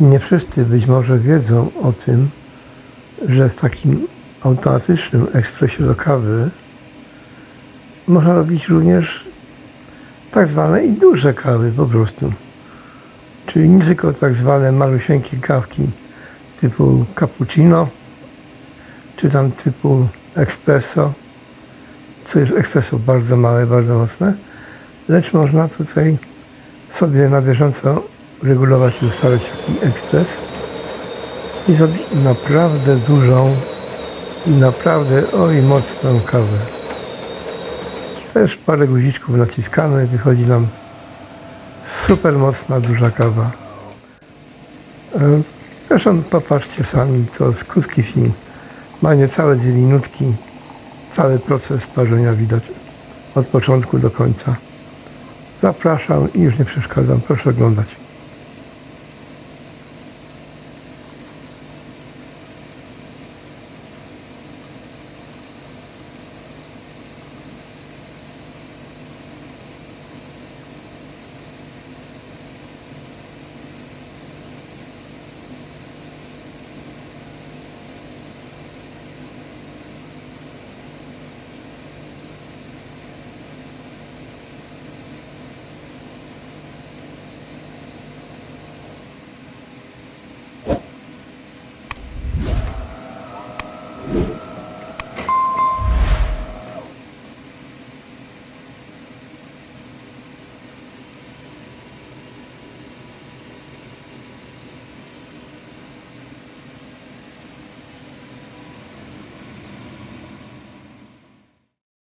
Nie wszyscy być może wiedzą o tym, że w takim automatycznym ekspresie do kawy można robić również tak zwane i duże kawy po prostu. Czyli nie tylko tak zwane malusieńkie kawki typu cappuccino, czy tam typu espresso, co jest espresso bardzo małe, bardzo mocne, lecz można tutaj sobie na bieżąco regulować i ustawiać taki ekspres i zrobić naprawdę dużą i naprawdę oj mocną kawę. Też parę guziczków naciskamy, wychodzi nam super mocna, duża kawa. E, Zresztą popatrzcie sami, to jest krótki film. Ma niecałe dwie minutki. Cały proces parzenia widać od początku do końca. Zapraszam i już nie przeszkadzam. Proszę oglądać.